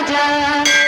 I raja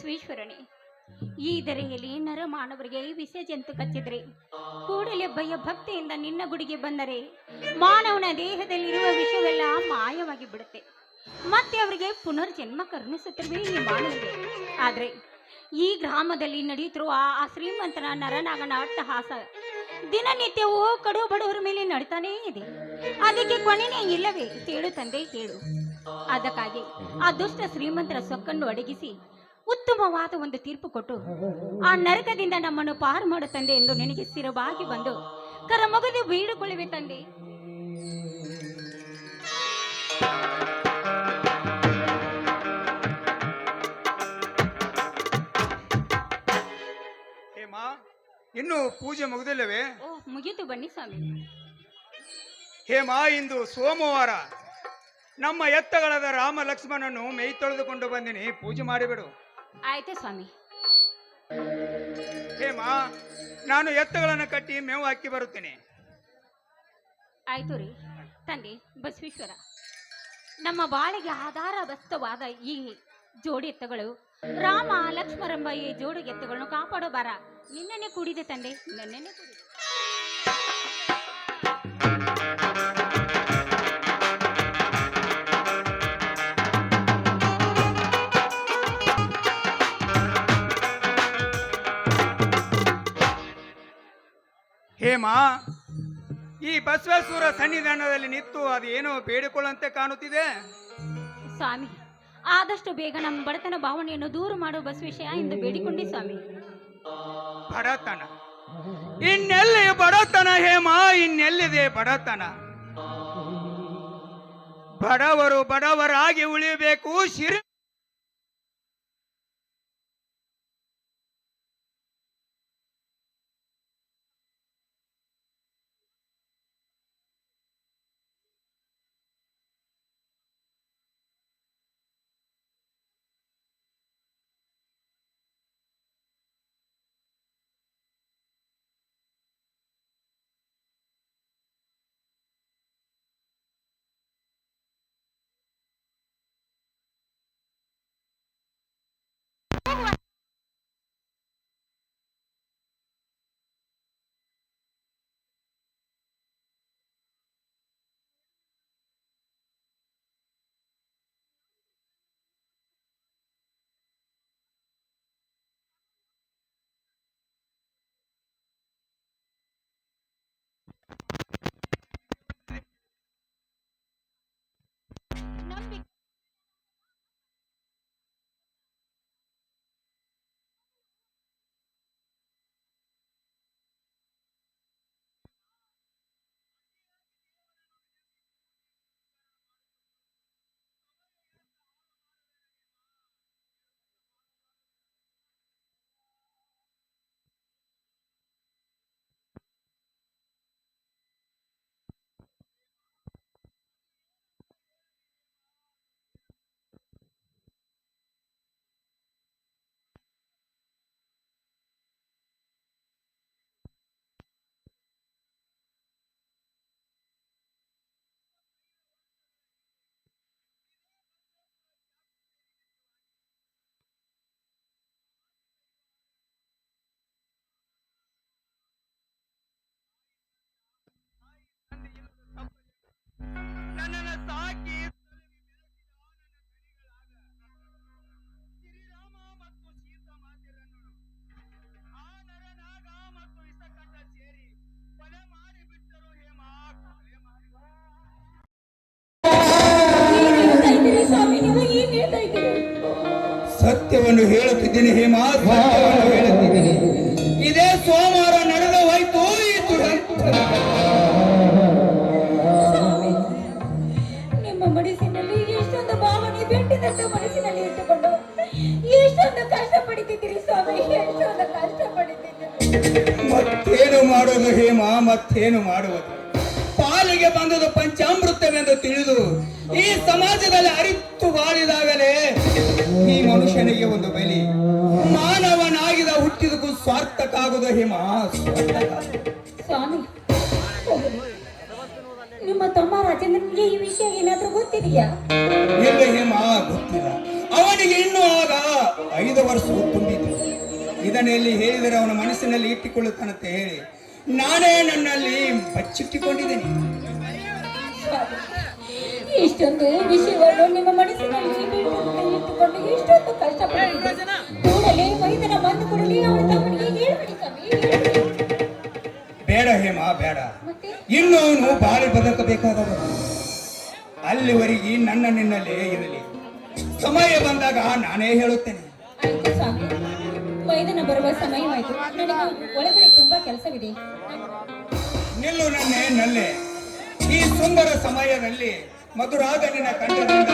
ಬಸವೇಶ್ವರನೇ ಈ ದರೆಯಲ್ಲಿ ನರಮಾನವರಿಗೆ ವಿಷ ಜಂತು ಕಚ್ಚಿದ್ರೆ. ಕೂಡಲೇ ಭಯ ಭಕ್ತಿಯಿಂದ ನಿನ್ನ ಗುಡಿಗೆ ಬಂದರೆ ಮಾನವನ ದೇಹದಲ್ಲಿರುವ ವಿಷವೆಲ್ಲ ಮಾಯವಾಗಿ ಬಿಡುತ್ತೆ. ಮತ್ತೆ ಅವರಿಗೆ ಪುನರ್ಜನ್ಮ ಕರುಣಿಸುತ್ತಿರುವೆ ಈ ಮಾನವರಿಗೆ. ಆದ್ರೆ ಈ ಗ್ರಾಮದಲ್ಲಿ ನಡೆಯುತ್ತಿರುವ ಆ ಆ ಶ್ರೀಮಂತನ ನರನಾಗನ ಅಟ್ಟಹಾಸ ದಿನನಿತ್ಯವೂ ಕಡು ಬಡವರ ಮೇಲೆ ನಡೀತಾನೇ ಇದೆ. ಅದಕ್ಕೆ ಕೊನೆನೇ ಇಲ್ಲವೇ ಕೇಳು ತಂದೆ, ಕೇಳು. ಅದಕ್ಕಾಗಿ ಆ ದುಷ್ಟ ಶ್ರೀಮಂತರ ಸೊಕ್ಕನ್ನು ಅಡಗಿಸಿ ಉತ್ತಮವಾದ ಒಂದು ತೀರ್ಪು ಕೊಟ್ಟು ಆ ನರಕದಿಂದ ನಮ್ಮನ್ನು ಪಾರು ಮಾಡು ತಂದೆ ಎಂದು ನಿನಗೆ ಸ್ಥಿರವಾಗಿ ಬಂದು ಕರಮಗದು ಬೀಳುಕೊಳ್ಳುವೆ ತಂದೆ. ಹೇಮ ಇನ್ನು ಪೂಜೆ ಮುಗಿದಿಲ್ಲವೇ? ಓ ಮುಗಿತು ಬನ್ನಿ ಸ್ವಾಮಿ. ಹೇಮಾ ಇಂದು ಸೋಮವಾರ. ನಮ್ಮ ಎತ್ತಗಳಾದ ರಾಮ ಲಕ್ಷ್ಮಣನು ಮೈ ತೊಳೆದುಕೊಂಡು ಬಂದಿನಿ. ಪೂಜೆ ಮಾಡಿಬಿಡು. ಆಯ್ತು ಸ್ವಾಮಿ. ಹೇಮ ನಾನು ಎತ್ತುಗಳನ್ನು ಕಟ್ಟಿ ಮೇವು ಹಾಕಿ ಬರುತ್ತೇನೆ. ಆಯ್ತು ರೀ. ತಂದೆ ಬಸವೇಶ್ವರ ನಮ್ಮ ಬಾಳಿಗೆ ಆಧಾರ ಬಸ್ತವಾದ ಈ ಜೋಡಿ ಎತ್ತುಗಳು ರಾಮ ಲಕ್ಷ್ಮರಂಬ ಈ ಜೋಡಿ ಎತ್ತುಗಳನ್ನು ಕಾಪಾಡೋ ಬಾರ ನಿನ್ನೆನೆ ಕೂಡಿದೆ ತಂದೆ ನಿನ್ನೆನೆ ಕೂಡಿದೆ. ಹೇಮ ಈ ಬಸವೇಶ್ವರ ಸನ್ನಿಧಾನದಲ್ಲಿ ನಿಂತು ಅದೇನೋ ಬೇಡಿಕೊಳ್ಳಂತೆ ಕಾಣುತ್ತಿದೆ? ಸ್ವಾಮಿ ಆದಷ್ಟು ಬೇಗ ನಮ್ಮ ಬಡತನ ಭಾವನೆಯನ್ನು ದೂರ ಮಾಡುವ ಬಸವೇಶ ಎಂದು ಬೇಡಿಕೊಂಡಿ ಸ್ವಾಮಿ. ಬಡತನ. ಇನ್ನೆಲ್ಲಿ ಬಡತನ ಹೇಮ ಇನ್ನೆಲ್ಲಿದೆ ಬಡತನ? ಬಡವರು ಬಡವರಾಗಿ ಉಳಿಯಬೇಕು ಶಿರಿ ಹೇಳುತ್ತಿದ್ದೀನಿ ಹೇ ಸತ್ಯವನ್ನು ಹೇಳುತ್ತಿದ್ದೀನಿ ಇದೇ ಸೋಮವಾರ ನಡೆದ ಹೋಯ್ತು ಈ ನಿಮ್ಮ ಮನಸ್ಸಿನಲ್ಲಿ ಎಷ್ಟೊಂದು ಭಾವನೆ ಬೆಟ್ಟಿದಂತ ಮನಸ್ಸಿನಲ್ಲಿ ಇಟ್ಟುಕೊಂಡು ಎಷ್ಟೊಂದು ಕಷ್ಟ ಪಡಿತಿದ್ದೀರಿ ಸ್ವಾಮಿ ಎಷ್ಟೊಂದು ಕಷ್ಟ ಪಡಿತಿದ್ದೀರಿ ಮತ್ತೇನು ಮಾಡೋದು ಹೇಮ ಮತ್ತೇನು ಮಾಡುವುದು? ಪಾಲಿಗೆ ಬಂದದ್ದು ಪಂಚಾಮೃತವೆಂದು ತಿಳಿದು ಈ ಸಮಾಜದಲ್ಲಿ ಅರಿತು ಬಾಳಿದಾಗಲೇ ಈ ಮನುಷ್ಯನಿಗೆ ಒಂದು ಬೆಲೆ. ಹುಟ್ಟಿದಕ್ಕೂ ಹಿಮಾ. ಸ್ವಾಮಿ ನಿಮ್ಮ ತಮ್ಮ ರಾಜೇಂದ್ರನಿಗೆ ಈ ವಿಷಯ ಏನಾದ್ರೂ ಗೊತ್ತಿದೆಯಾ? ಇಲ್ಲ ಹೇಮ? ಗೊತ್ತಿಲ್ಲ. ಅವನಿಗೆ ಇನ್ನೂ ಆಗ ಐದು ವರ್ಷ ತುಂಬಿತು. ಇದನ್ನೆಲ್ಲಿ ಹೇಳಿದರೆ ಅವನ ಮನಸ್ಸಿನಲ್ಲಿ ಇಟ್ಟುಕೊಳ್ಳುತ್ತಾನಂತೆ ಹೇಳಿ. ನಾನೇ ನನ್ನಲ್ಲಿ ಬಚ್ಚಿಟ್ಟುಕೊಂಡಿದ್ದೇನೆ. ಇಷ್ಟೊಂದು ವಿಷಯವನ್ನು ನಿಮ್ಮ ಮನಸ್ಸಿನಲ್ಲಿ ಇಟ್ಟುಕೊಂಡು ಇಷ್ಟೊಂದು ಕಷ್ಟ ಪಡಿತಿದ್ದೀರಿ ಕೂಡಲೇ ವೈದ್ಯರ ಬಂದು ಕೊಡಲಿ ಅವನ ತಮ್ಮನಿಗೆ ಹೇಳ್ಬಿಡಿ ಸ್ವಾಮಿ. ಬೇಡ ಹೇಮ ಬೇಡ. ಇನ್ನು ಅವನು ಬಾಳಿ ಬದುಕಬೇಕಾದವನು. ಅಲ್ಲಿವರೆಗೆ ನನ್ನ ನಿನ್ನಲ್ಲೇ ಇರಲಿ. ಸಮಯ ಬಂದಾಗ ನಾನೇ ಹೇಳುತ್ತೇನೆ. ಆಯ್ತು ಮೈದನ ಬರುವ ಸಮಯವಾಯಿತು. ನನಗೆ ಒಳಗಡೆ ತುಂಬಾ ಕೆಲಸವಿದೆ. ನಿಲ್ಲು ನನ್ನೇ ನಲ್ಲೆ. ಈ ಸುಂದರ ಸಮಯದಲ್ಲಿ ಮಧುರಾದ ನಿನ್ನ ಕಂಠದಿಂದ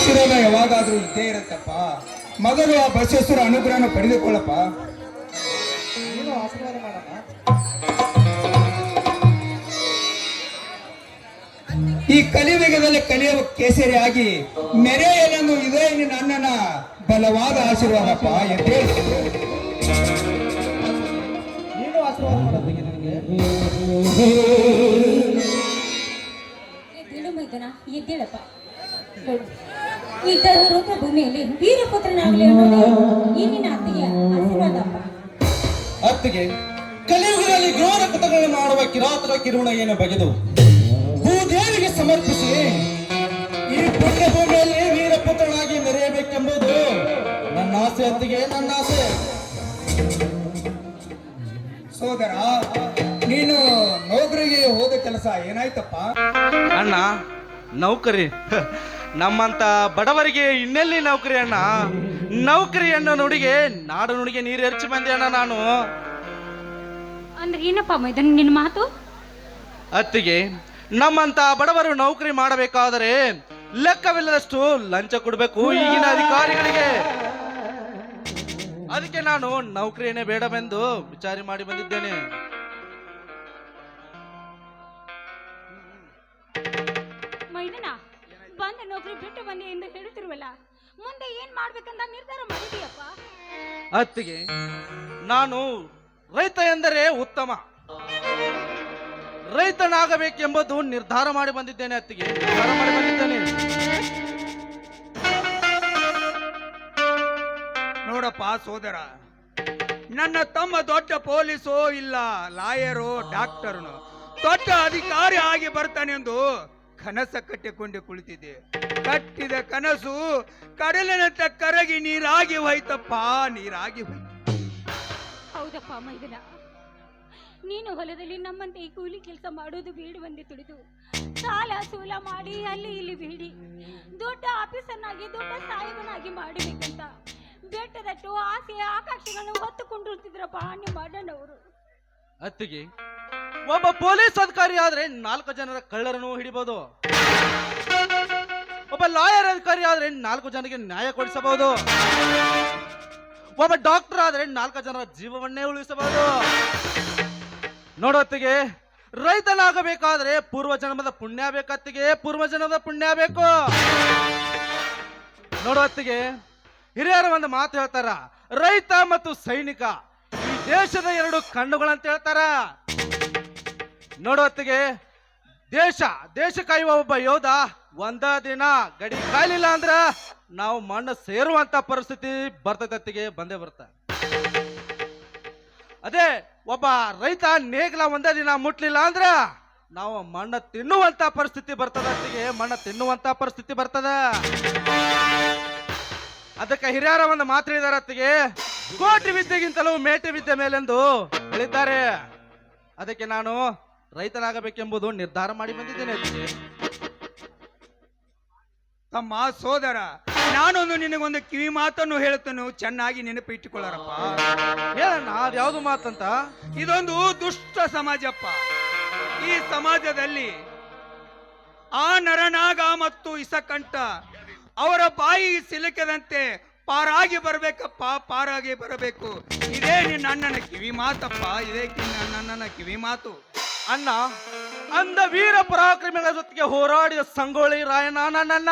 ಆಶೀರ್ವಾದ ಯಾವಾಗಾದ್ರೂ ಇದ್ದೇ ಇರತ್ತಪ್ಪ. ಮೊದಲು ಆ ಬಸವೇಶ್ವರ ಅನುಗ್ರಹನ ಪಡೆದುಕೊಳ್ಳಪ್ಪ. ಈ ಕಲಿಯುಗದಲ್ಲಿ ಕಲಿಯುವ ಕೇಸರಿಯಾಗಿ ಮೆರೆಯಲೆಂದು ಇದೇ ನನ್ನನ ಬಲವಾದ ಆಶೀರ್ವಾದಪ್ಪ ಎಂದೇ ನೀನು ಆಶೀರ್ವಾದ ನನಗೆ? ಭೂಮಿಯಲ್ಲಿ ವೀರಪುತ್ರನಾಗಲಿ ಈ ನಿನ್ನ ಆಶೀರ್ವಾದಪ್ಪ? ಅತ್ತಿಗೆ ಕಲಿಯುಗದಲ್ಲಿ ಘೋರ ಮಾಡುವ ಕಿರಾತರ ಕಿರುಣ ಏನು ಬಗೆದು ಭೂದೇವಿಗೆ ಸಮರ್ಪಿಸಿ ಈ ಪುಣ್ಯ ಭೂಮಿಯಲ್ಲಿ ವೀರಪುತ್ರನಾಗಿ ಮೆರೆಯಬೇಕೆಂಬುದು ನನ್ನ ಆಸೆ ಅತ್ತಿಗೆ ನನ್ನ ಆಸೆ. ಸೋದರ ನೀನು ನೌಕರಿಗೆ ಹೋದ ಕೆಲಸ ಏನಾಯ್ತಪ್ಪ? ಅಣ್ಣ ನೌಕರಿ. ನಮ್ಮಂತ ಬಡವರಿಗೆ ಇನ್ನೆಲ್ಲಿ ನೌಕರಿ ಅಣ್ಣ? ನೌಕರಿ ಅಣ್ಣ ನುಡಿಗೆ ನಾಡು ನುಡಿಗೆ ನೀರು ಎರಚಿ ಬಂದೆ ಅಣ್ಣ ನಾನು. ಅಂದ್ರೆ ಏನಪ್ಪ ಮೈದನ್ ನಿನ್ನ ಮಾತು? ಅತ್ತಿಗೆ ನಮ್ಮಂತ ಬಡವರು ನೌಕರಿ ಮಾಡಬೇಕಾದರೆ ಲೆಕ್ಕವಿಲ್ಲದಷ್ಟು ಲಂಚ ಕೊಡಬೇಕು ಈಗಿನ ಅಧಿಕಾರಿಗಳಿಗೆ. ಅದಕ್ಕೆ ನಾನು ನೌಕರಿಯೇ ಬೇಡವೆಂದು ವಿಚಾರ ಮಾಡಿ ಬಂದಿದ್ದೇನೆ. ಬಂದ ನೌಕರಿ ಬಿಟ್ಟು ಬನ್ನಿ ಎಂದು ಹೇಳುತ್ತಿರುವಲ್ಲ, ಮುಂದೆ ಏನ್ ಮಾಡ್ಬೇಕಂತ ನಿರ್ಧಾರ ಮಾಡಿದೀಯಪ್ಪ ಅತ್ತಿಗೆ, ನಾನು ರೈತ ಎಂದರೆ ಉತ್ತಮ. ರೈತನಾಗಬೇಕೆಂಬುದು ನಿರ್ಧಾರ ಮಾಡಿ ಬಂದಿದ್ದೇನೆ ಅತ್ತಿಗೆ. ನಿರ್ಧಾರ ಮಾಡಿ ಬಂದಿದ್ದೇನೆ. ನೋಡಪ್ಪ ಸೋದರ, ನನ್ನ ತಮ್ಮ ದೊಡ್ಡ ಪೊಲೀಸೋ ಇಲ್ಲ, ಲಾಯರೋ, ಡಾಕ್ಟರ್ನು. ದೊಡ್ಡ ಅಧಿಕಾರಿ ಆಗಿ ಬರ್ತಾನೆಂದು ಕನಸ ಕಟ್ಟಿಕೊಂಡು ಕುಳಿತಿದೆ ಕಟ್ಟಿದ ಕನಸು ಕಡಲಿನಂತ ಕರಗಿ ನೀರಾಗಿ ಹೋಯ್ತಪ್ಪ, ನೀರಾಗಿ ಹೋಯ್ತು. ಹೌದಪ್ಪ ಮೈದನ. ನೀನು ಹೊಲದಲ್ಲಿ ನಮ್ಮಂತೆ ಈ ಕೂಲಿ ಕೆಲಸ ಮಾಡೋದು ಬೇಡವಂದೆ ತುಳಿದು. ಸಾಲ ಸೂಲ ಮಾಡಿ ಅಲ್ಲಿ ಇಲ್ಲಿ ಬೇಡಿ. ದೊಡ್ಡ ಆಫೀಸರ್ನಾಗಿ ದೊಡ್ಡ ಸಾಹೇಬನಾಗಿ ಮಾಡಬೇಕಂತ. ಬೆಟ್ಟದಟ್ಟು ಆಸೆ ಆಕಾಂಕ್ಷೆಗಳನ್ನು ಹೊತ್ತುಕೊಂಡಿರ್ತಿದ್ರಪ್ಪ ನಿಮ್ಮ ಅಣ್ಣನವರು ಅತ್ತಿಗೆ, ಒಬ್ಬ ಪೊಲೀಸ್ ಅಧಿಕಾರಿ ಆದ್ರೆ ನಾಲ್ಕು ಜನರ ಕಳ್ಳರನ್ನು ಹಿಡಿಬಹುದು ಒಬ್ಬ ಲಾಯರ್ ಅಧಿಕಾರಿ ಆದ್ರೆ ನಾಲ್ಕು ಜನರಿಗೆ ನ್ಯಾಯ ಕೊಡಿಸಬಹುದು. ಒಬ್ಬ ಡಾಕ್ಟರ್ ಆದ್ರೆ ನಾಲ್ಕು ಜನರ ಜೀವವನ್ನೇ ಉಳಿಸಬಹುದು. ನೋಡೋತ್ತಿಗೆ ರೈತನಾಗಬೇಕಾದ್ರೆ ಪೂರ್ವ ಜನ್ಮದ ಪುಣ್ಯ ಬೇಕತ್ತಿಗೆ ಪೂರ್ವ ಜನ್ಮದ ಪುಣ್ಯ ಬೇಕು. ನೋಡೋತ್ತಿಗೆ ಹಿರಿಯರ ಒಂದು ಮಾತು ಹೇಳ್ತಾರ, ರೈತ ಮತ್ತು ಸೈನಿಕ ದೇಶದ ಎರಡು ಕಣ್ಣುಗಳಂತ ಹೇಳ್ತಾರ. ನೋಡೋತ್ತಿಗೆ ದೇಶ ದೇಶ ಕಾಯುವ ಒಬ್ಬ ಯೋಧ ಒಂದ ದಿನ ಗಡಿ ಕಾಯಲಿಲ್ಲ ಅಂದ್ರ ನಾವು ಮಣ್ಣು ಸೇರುವಂತ ಪರಿಸ್ಥಿತಿ ಬರ್ತದತ್ತಿಗೆ ಬಂದೇ ಬರ್ತ ಅದೇ, ಒಬ್ಬ ರೈತ ನೇಗ್ಲ ಒಂದೇ ದಿನ ಮುಟ್ಲಿಲ್ಲ ಅಂದ್ರ ನಾವು ಮಣ್ಣ ತಿನ್ನುವಂತ ಪರಿಸ್ಥಿತಿ ಬರ್ತದತ್ತಿಗೆ ಮಣ್ಣ ತಿನ್ನುವಂತ ಪರಿಸ್ಥಿತಿ ಬರ್ತದ. ಅದಕ್ಕೆ ಹಿರಿಯರ ಒಂದು ಮಾತು ಇದ್ದಾರ ಅತ್ತಿಗೆ ಕೋಟಿ ವಿದ್ಯೆಗಿಂತಲೂ ಮೇಟಿ ವಿದ್ಯೆ ಮೇಲೆಂದು ಹೇಳಿದ್ದಾರೆ. ಅದಕ್ಕೆ ನಾನು ರೈತನಾಗಬೇಕೆಂಬುದು ನಿರ್ಧಾರ ಮಾಡಿ ಬಂದಿದ್ದೇನೆ. ತಮ್ಮ ಸೋದರ ನಾನೊಂದು ನಿನಗೊಂದು ಕಿವಿ ಮಾತನ್ನು ಹೇಳುತ್ತೇನೆ. ಚೆನ್ನಾಗಿ ನೆನಪಿಟ್ಟುಕೊಳ್ಳರಪ್ಪ ಹೇಳಣ್ಣ ಯಾವುದು ಮಾತಂತ? ಇದೊಂದು ದುಷ್ಟ ಸಮಾಜಪ್ಪ. ಈ ಸಮಾಜದಲ್ಲಿ ಆ ನರನಾಗ ಮತ್ತು ಇಸಕಂಠ ಅವರ ಬಾಯಿ ಸಿಲುಕದಂತೆ ಪಾರಾಗಿ ಬರಬೇಕಪ್ಪ ಪಾರಾಗಿ ಬರಬೇಕು. ಇದೇ ನಿನ್ನ ಅಣ್ಣನ ಕಿವಿ ಮಾತಪ್ಪ ಇದೇ ನಿನ್ನ ಅಣ್ಣನ ಕಿವಿ ಮಾತು. ಅಣ್ಣ ಅಂದ ವೀರ ಪರಾಕ್ರಮಿಗಳ ಜೊತೆಗೆ ಹೋರಾಡಿದ ಸಂಗೊಳ್ಳಿ ರಾಯಣ್ಣ ನನ್ನಣ್ಣ.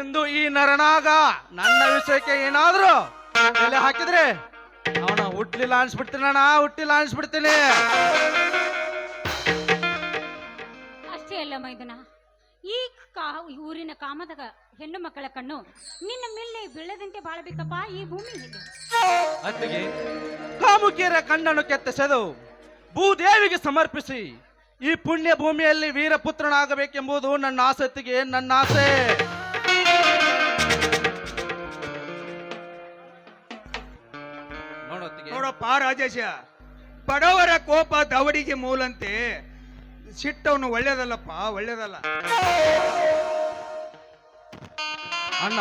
ಎಂದು ಈ ನರನಾಗ ನನ್ನ ವಿಷಯಕ್ಕೆ ಏನಾದ್ರು ಬೆಲೆ ಹಾಕಿದ್ರೆ ಅವನ ಹುಟ್ಲಿಲ್ಲ ಅನ್ಸ್ಬಿಡ್ತೀನಿ ಅಣ್ಣ ಹುಟ್ಟಿಲ್ಲ ಅನ್ಸ್ಬಿಡ್ತೀನಿ ಅಷ್ಟೇ ಅಲ್ಲ ಮೈದುನ. ಈ ಕಾ ಊರಿನ ಕಾಮದ ಹೆಣ್ಣು ಮಕ್ಕಳ ಕಣ್ಣು. ನಿನ್ನ ಮೇಲೆ ಬೀಳದಂತೆ ಬಾಳಬೇಕಪ್ಪ ಈ ಭೂಮಿ ಅತ್ತಿಗೆ ಕಾಮುಕಿಯರ ಕಣ್ಣನ್ನು ಕೆತ್ತಿಸೆದು ಭೂದೇವಿಗೆ ಸಮರ್ಪಿಸಿ ಈ ಪುಣ್ಯ ಭೂಮಿಯಲ್ಲಿ ವೀರಪುತ್ರನಾಗಬೇಕೆಂಬುದು ನನ್ನ ಆಸಕ್ತಿಗೆ ನನ್ನ ಆಸೆ. ನೋಡಪ್ಪ ರಾಜೇಶ ಬಡವರ ಕೋಪ ದವಡಿಗೆ ಮೂಲಂತೆ ಸಿಟ್ಟವನು ಒಳ್ಳೇದಲ್ಲಪ್ಪ ಒಳ್ಳೇದಲ್ಲ. ಅಣ್ಣ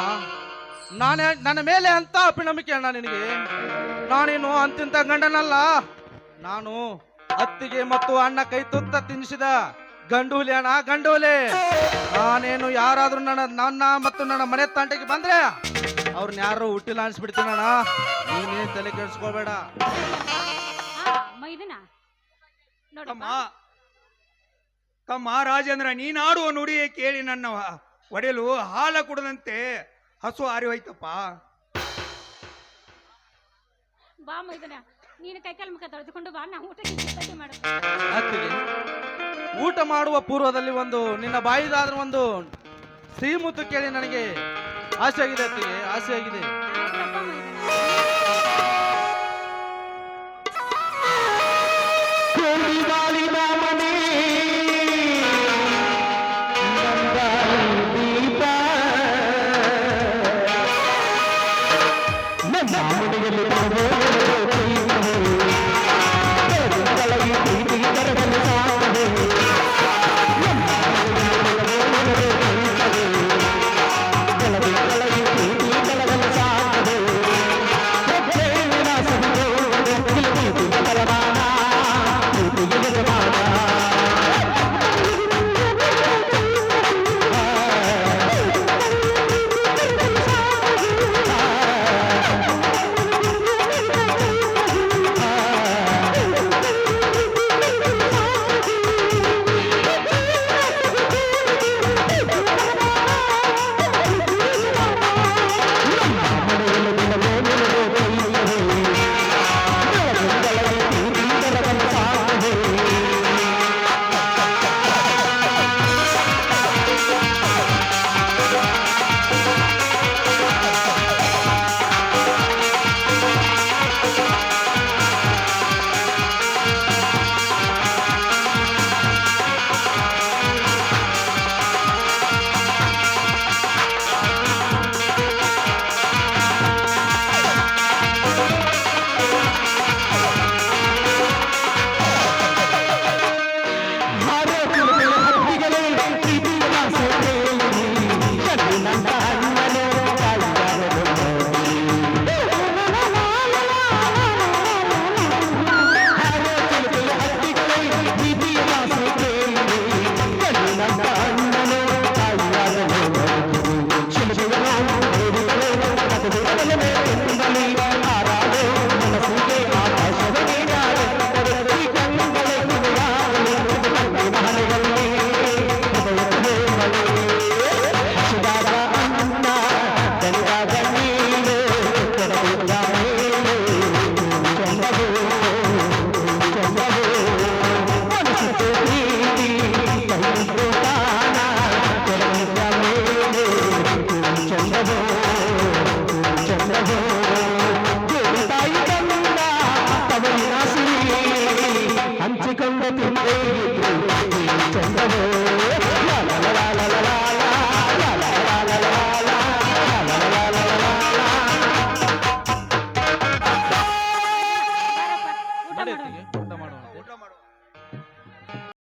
ನಾನೇ ನನ್ನ ಮೇಲೆ ಅಂತ ಅಪಿನಂಬಿಕೆ ಅಣ್ಣ ನಿನಗೆ? ನಾನೇನು ಅಂತಿಂತ ಗಂಡನಲ್ಲ? ನಾನು ಅತ್ತಿಗೆ ಮತ್ತು ಅಣ್ಣ ಕೈ ತುತ್ತ ತಿನ್ನಿಸಿದ ಗಂಡೂಲಿ ಅಣ್ಣ ಗಂಡೂಲಿ. ನಾನೇನು ಯಾರಾದ್ರೂ ನನ್ನ ನನ್ನ ಮತ್ತು ನನ್ನ ಮನೆ ತಂಟೆಗೆ ಬಂದ್ರೆ ಅವ್ರನ್ನ ಯಾರು ಹುಟ್ಟಿಲ್ಲ ಅನ್ಸ್ಬಿಡ್ತೀನಣ್ಣ ನೀನೇ ತಲೆ ಕೆಡಿಸ್ಕೋಬೇಡ. ತಮ್ಮ ರಾಜೇಂದ್ರ ನೀನಾಡುವ ನುಡಿಯೇ ಕೇಳಿ ನನ್ನ ಒಡೆಯಲು ಹಾಲ ಕುಡದಂತೆ ಹಸು ಹಾರಿ ಹೋಯ್ತಪ್ಪ. ಬಾ ಮೈದುನ ನೀನು ಕೈಕಾಲು ಮುಖ ತೊಳೆದುಕೊಂಡು ಬಾ ನಾ ಊಟಕ್ಕೆ ಸಿದ್ಧತೆ ಮಾಡು ಅತ್ತಿಗೆ ಊಟ ಮಾಡುವ ಪೂರ್ವದಲ್ಲಿ ಒಂದು ನಿನ್ನ ಬಾಯಿದಾದ್ರೆ ಒಂದು ಸಿಹಿ ಮುತ್ತು ಕೇಳಿ ನನಗೆ ಆಸೆ ಆಗಿದೆ ಅತ್ತಿಗೆ ಆಸೆ ಆಗಿದೆ ಆಯ್ತಪ್ಪ